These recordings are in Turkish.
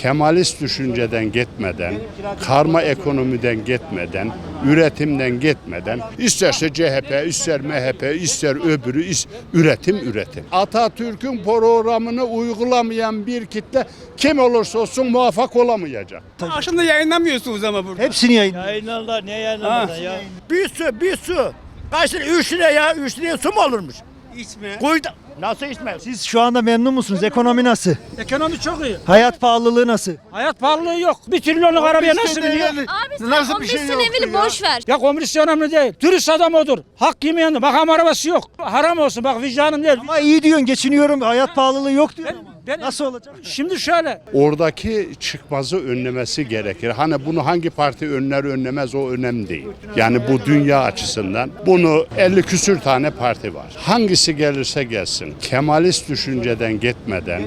Kemalist düşünceden gitmeden, karma ekonomiden gitmeden, üretimden gitmeden, isterse CHP, ister MHP, ister öbürü, is- üretim üretim. Atatürk'ün programını uygulamayan bir kitle kim olursa olsun muvaffak olamayacak. Aslında yayınlamıyorsunuz ama burada. Hepsini yayın. Yayınlarlar niye yayınlamazlar ya? Bir su, bir su. Kaç lira? 3 lira ya. 3 liraya su mu olurmuş? İçme. Kuyuda. Nasıl içme? Siz şu anda memnun musunuz? Ekonomi nasıl? Ekonomi çok iyi. Hayat pahalılığı nasıl? Hayat pahalılığı yok. Bir trilyonluk arabaya nasıl biniyor? Abi sen 15 sene evini boş ver. Ya komisyon önemli değil. Turist adam odur. Hak yemeyen de makam arabası yok. Haram olsun bak vicdanım değil. Ama iyi diyorsun geçiniyorum. Hayat pahalılığı yok diyor. Ben- ben- Nasıl olacak? Şimdi şöyle. Oradaki çıkmazı önlemesi gerekir. Hani bunu hangi parti önler önlemez o önemli değil. Yani bu dünya açısından bunu 50 küsür tane parti var. Hangisi gelirse gelsin Kemalist düşünceden gitmeden,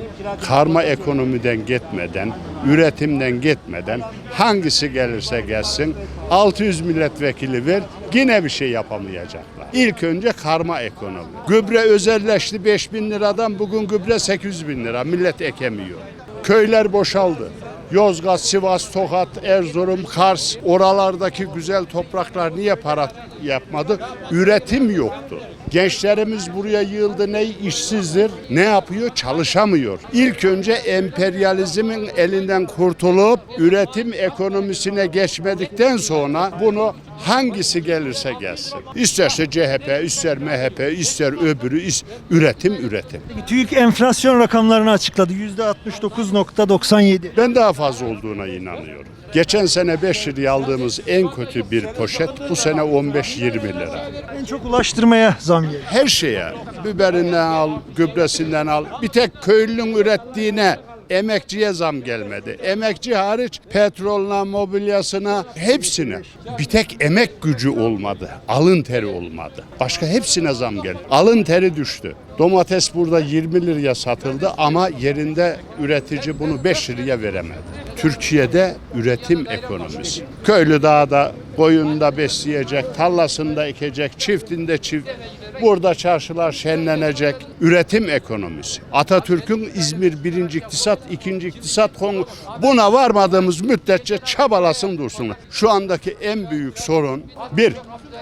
karma ekonomiden gitmeden, üretimden gitmeden hangisi gelirse gelsin 600 milletvekili ver yine bir şey yapamayacaklar. İlk önce karma ekonomi. Gübre özelleşti 5 bin liradan bugün gübre 800 bin lira millet ekemiyor. Köyler boşaldı. Yozgat, Sivas, Tokat, Erzurum, Kars oralardaki güzel topraklar niye para yapmadı? Üretim yoktu. Gençlerimiz buraya yığıldı ne işsizdir ne yapıyor çalışamıyor. İlk önce emperyalizmin elinden kurtulup üretim ekonomisine geçmedikten sonra bunu hangisi gelirse gelsin. İsterse CHP, ister MHP, ister öbürü, is- üretim üretim. TÜİK enflasyon rakamlarını açıkladı. %69.97. Ben daha fazla olduğuna inanıyorum. Geçen sene 5 liraya aldığımız en kötü bir poşet bu sene 15-20 lira. En çok ulaştırmaya zam geldi. Her şeye biberinden al, gübresinden al. Bir tek köylünün ürettiğine emekçiye zam gelmedi. Emekçi hariç petrolüne, mobilyasına hepsine. Bir tek emek gücü olmadı. Alın teri olmadı. Başka hepsine zam geldi. Alın teri düştü. Domates burada 20 liraya satıldı ama yerinde üretici bunu 5 liraya veremedi. Türkiye'de üretim ekonomisi. Köylü dağda koyunda besleyecek, tarlasında ekecek, çiftinde çift. Burada çarşılar şenlenecek. Üretim ekonomisi. Atatürk'ün İzmir birinci iktisat, ikinci iktisat konu. Buna varmadığımız müddetçe çabalasın dursunlar. Şu andaki en büyük sorun bir,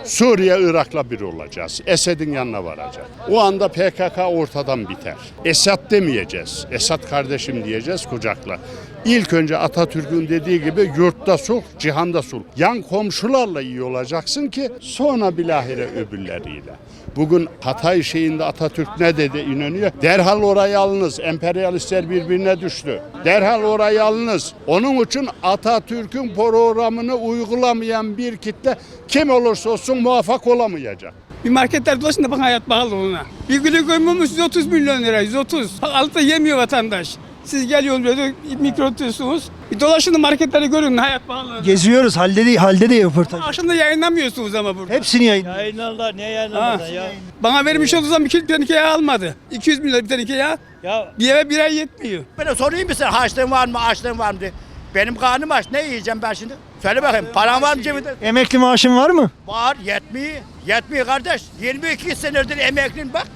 Suriye Irak'la bir olacağız. Esed'in yanına varacak. O anda PKK ortadan biter. Esad demeyeceğiz. Esad kardeşim diyeceğiz kucakla. İlk önce Atatürk'ün dediği gibi yurtta sulh, cihanda sulh. Yan komşularla iyi olacaksın ki sonra bilahare öbürleriyle. Bugün Hatay şeyinde Atatürk ne dedi inanıyor? Derhal orayı alınız. Emperyalistler birbirine düştü. Derhal orayı alınız. Onun için Atatürk'ün programını uygulamayan bir kitle kim olursa olsun muvaffak olamayacak. Bir marketler dolaşın da bakın hayat pahalılığına. Bir gülü koymamız 130 milyon lira. 130. Bak altta yemiyor vatandaş. Siz geliyorsunuz böyle mikro tutuyorsunuz. Bir dolaşın da marketleri görün hayat pahalılığını. Geziyoruz. Halde de, halde de röportaj. Aslında yayınlamıyorsunuz ama burada. Hepsini yayın. Yayınlarlar niye Ha. yayınlamazlar ya? Bana vermiş olduğu zaman bir kilo bir teneke yağ almadı. 200 milyon bir teneke yağ. Ya Bir eve bir ay yetmiyor. Bana sorayım mı sen harçlığın var mı, açlığın var mı diye. Benim karnım aç. Ne yiyeceğim ben şimdi? Söyle bakayım. Paran var mı cebinde? Emekli maaşın var mı? Var. Yetmiyor. Yetmiyor kardeş. 22 senedir emekliyim bak.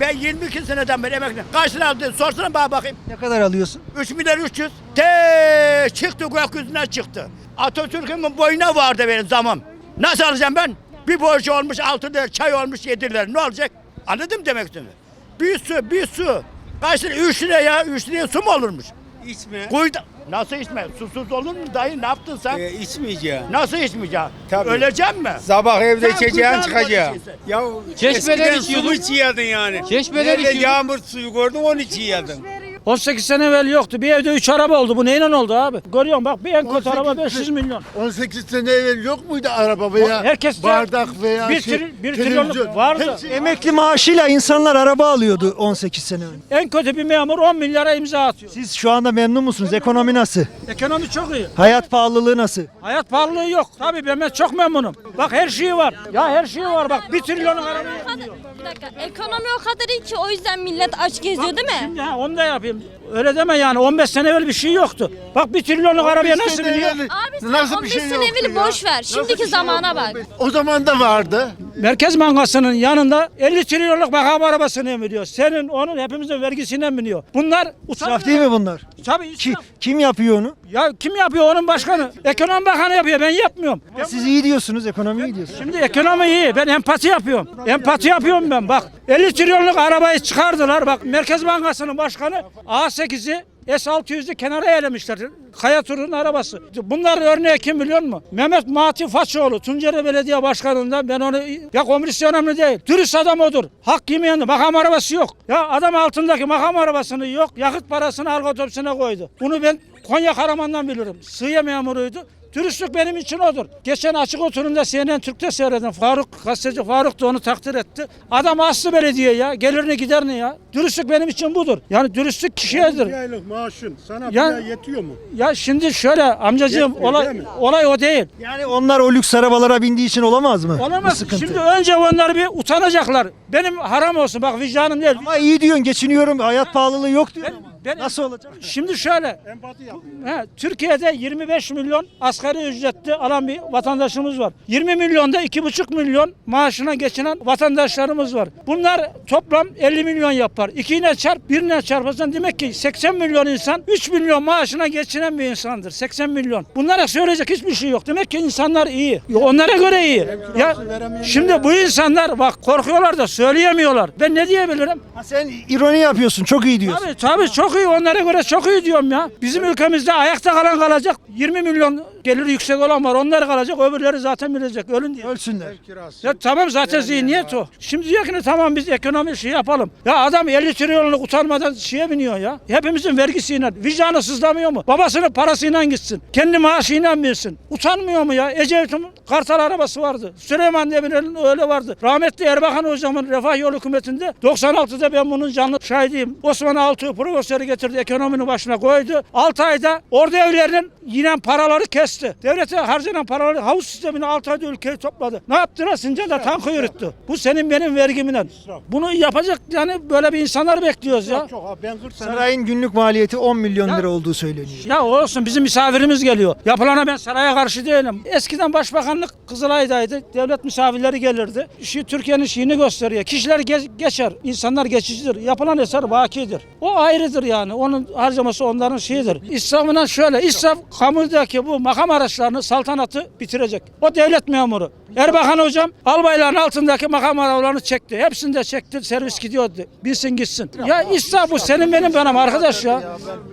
Ben 22 seneden beri emekliyim. Kaç lira aldın? Sorsana bana bakayım. Ne kadar alıyorsun? 3 milyar 300. Te çıktı gökyüzüne çıktı. Atatürk'ün boyuna vardı benim zamım. Nasıl alacağım ben? Bir borcu olmuş 6 lira, çay olmuş 7 lira. Ne olacak? Anladın mı demek istediğimi? Bir su, bir su. Kaç lira? 3 lira ya. 3 liraya su mu olurmuş? İçme. Kuyuda. Nasıl içme? Susuz olur mu dayı? Ne yaptın sen? E, içmeyeceğim. Nasıl içmeyeceksin? Tabii. Öleceğim mi? Sabah evde Sen kucağına çıkacağım. Ya Çeşmeden eskiden su içiyordun yani. Çeşmeden Nerede içiyordun. yağmur suyu gördün onu içiyordun. 18 sene evvel yoktu. Bir evde 3 araba oldu. Bu neyle oldu abi? Görüyorsun bak bir en kötü araba 500 milyon. 18 sene evvel yok muydu araba veya Herkes bardak veya bir, şey, tri- bir trilyonluk vardı. Hepsi- Emekli maaşıyla insanlar araba alıyordu 18 sene önce. En kötü bir memur 10 milyara imza atıyor. Siz şu anda memnun musunuz? Ekonomi nasıl? Ekonomi çok iyi. Hayat pahalılığı nasıl? Hayat pahalılığı yok. Tabii ben çok memnunum. Bak her şeyi var. Ya her şeyi var bak. Bir trilyonluk araba Bir dakika. Ekonomi o kadar iyi ki o yüzden millet aç geziyor değil mi? Ya onu da yapayım. Öyle deme yani 15 sene evvel bir şey yoktu. Bak bir trilyonluk arabaya nasıl biniyor? Abi sen nasıl 15 bir şey sene yoktu evveli ya? boş ver. Şimdiki şey zamana bak. O zaman da vardı. Merkez Bankası'nın yanında 50 trilyonluk makam arabasını biniyor. Senin onun hepimizin vergisinden biniyor. Bunlar utanmıyor. İsraf değil mi bunlar? Tabii Ki, israf. kim yapıyor onu? Ya kim yapıyor onun başkanı? Ekonomi bakanı yapıyor ben yapmıyorum. Siz iyi diyorsunuz, ekonomi iyi diyorsunuz. Şimdi ekonomi iyi. Ben empati yapıyorum. Empati yapıyorum ben. Bak 50 trilyonluk arabayı çıkardılar. Bak Merkez Bankası'nın başkanı A8'i S600'ü kenara elemişler. Kaya Tur'un arabası. Bunlar örneği kim biliyor musun? Mehmet Mati Façoğlu, Tunceli Belediye Başkanı'ndan ben onu ya komünist önemli değil. Dürüst adam odur. Hak yemeyen makam arabası yok. Ya adam altındaki makam arabasını yok. Yakıt parasını halk otobüsüne koydu. Bunu ben Konya Karaman'dan bilirim. Sığıya memuruydu. Dürüstlük benim için odur. Geçen açık oturumda CNN Türk'te seyredim. Faruk, gazeteci Faruk da onu takdir etti. Adam aslı belediye ya. Gelirini giderini ya. Dürüstlük benim için budur. Yani dürüstlük kişiyedir. aylık maaşın sana Ya- yetiyor mu? Ya şimdi şöyle amcacığım Yetmiyor, olay, olay o değil. Yani onlar o lüks arabalara bindiği için olamaz mı? Olamaz. sıkıntı. Şimdi önce onlar bir utanacaklar. Benim haram olsun bak vicdanım değil. Ama iyi diyorsun, geçiniyorum, hayat pahalılığı yok diyor. Ben- ama. Ben- Nasıl olacak? Şimdi şöyle. Empati yap. He, Türkiye'de 25 milyon asgari ücretli alan bir vatandaşımız var. 20 milyonda 2,5 milyon maaşına geçinen vatandaşlarımız var. Bunlar toplam 50 milyon yapar. İkiyle çarp, birine çarparsan demek ki 80 milyon insan 3 milyon maaşına geçinen bir insandır. 80 milyon. Bunlara söyleyecek hiçbir şey yok. Demek ki insanlar iyi. Onlara göre iyi. Ya şimdi bu insanlar bak korkuyorlar da söyleyemiyorlar. Ben ne diyebilirim? Ha, sen ironi yapıyorsun, çok iyi diyorsun. Tabii tabii çok iyi onlara göre çok iyi diyorum ya. Bizim ülkemizde ayakta kalan kalacak 20 milyon geliri yüksek olan var. Onlar kalacak öbürleri zaten bilecek ölün diye. Ölsünler. Ya tamam zaten zihniyet o. Şimdi diyor ki ne, tamam biz ekonomi şey yapalım. Ya adam 50 trilyonluk utanmadan şeye biniyor ya. Hepimizin vergisiyle. Vicdanı sızlamıyor mu? Babasının parasıyla gitsin. Kendi maaşıyla binsin. Utanmıyor mu ya? Ecevit'in kartal arabası vardı. Süleyman Demirel'in öyle vardı. Rahmetli Erbakan hocamın Refah Yolu hükümetinde 96'da ben bunun canlı şahidiyim. Osman Altuğ profesörü getirdi ekonominin başına koydu. 6 ayda orada evlerinin yine paraları kesti. Devlete harcanan paraları havuz sistemine 6 ayda ülkeyi topladı. Ne yaptılar? Sincan'da tankı yürüttü. Bu senin benim vergimle. Bunu yapacak yani böyle bir insanlar bekliyoruz ya. Çok abi ben 40 sene Sarayın günlük maliyeti 10 milyon lira olduğu söyleniyor. Ya olsun bizim misafirimiz geliyor. Yapılana ben saraya karşı değilim. Eskiden başbakanlık Kızılay'daydı. Devlet misafirleri gelirdi. Şu Türkiye'nin şeyini gösteriyor. Kişiler ge- geçer. insanlar geçicidir. Yapılan eser bakidir. O ayrıdır yani. Onun harcaması onların şeyidir. İsrafına şöyle. İsraf kamudaki bu makam araçlarını saltanatı bitirecek. O devlet memuru. Erbakan hocam albayların altındaki makam arabalarını çekti. Hepsini de çekti. Servis gidiyordu. Bilsin gitsin. Ya israf bu senin benim benim arkadaş ya.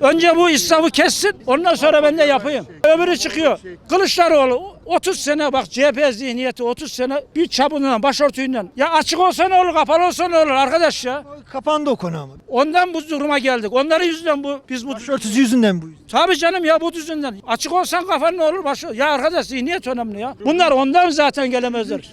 Önce bu israfı kessin. Ondan sonra ben de yapayım. Öbürü çıkıyor. Kılıçdaroğlu 30 sene bak CHP zihniyeti 30 sene bir çabunla başörtüyle. Ya açık olsa ne olur kapalı olsa ne olur arkadaş ya. Kapandı o konu ama. Ondan bu duruma geldik. Onların yüzünden bu biz bu Başörtüsü yüzünden bu. Tabii canım ya bu düzünden. Açık olsan kafan ne olur başı. Ya arkadaş zihniyet önemli ya. Bunlar ondan zaten gelemezler.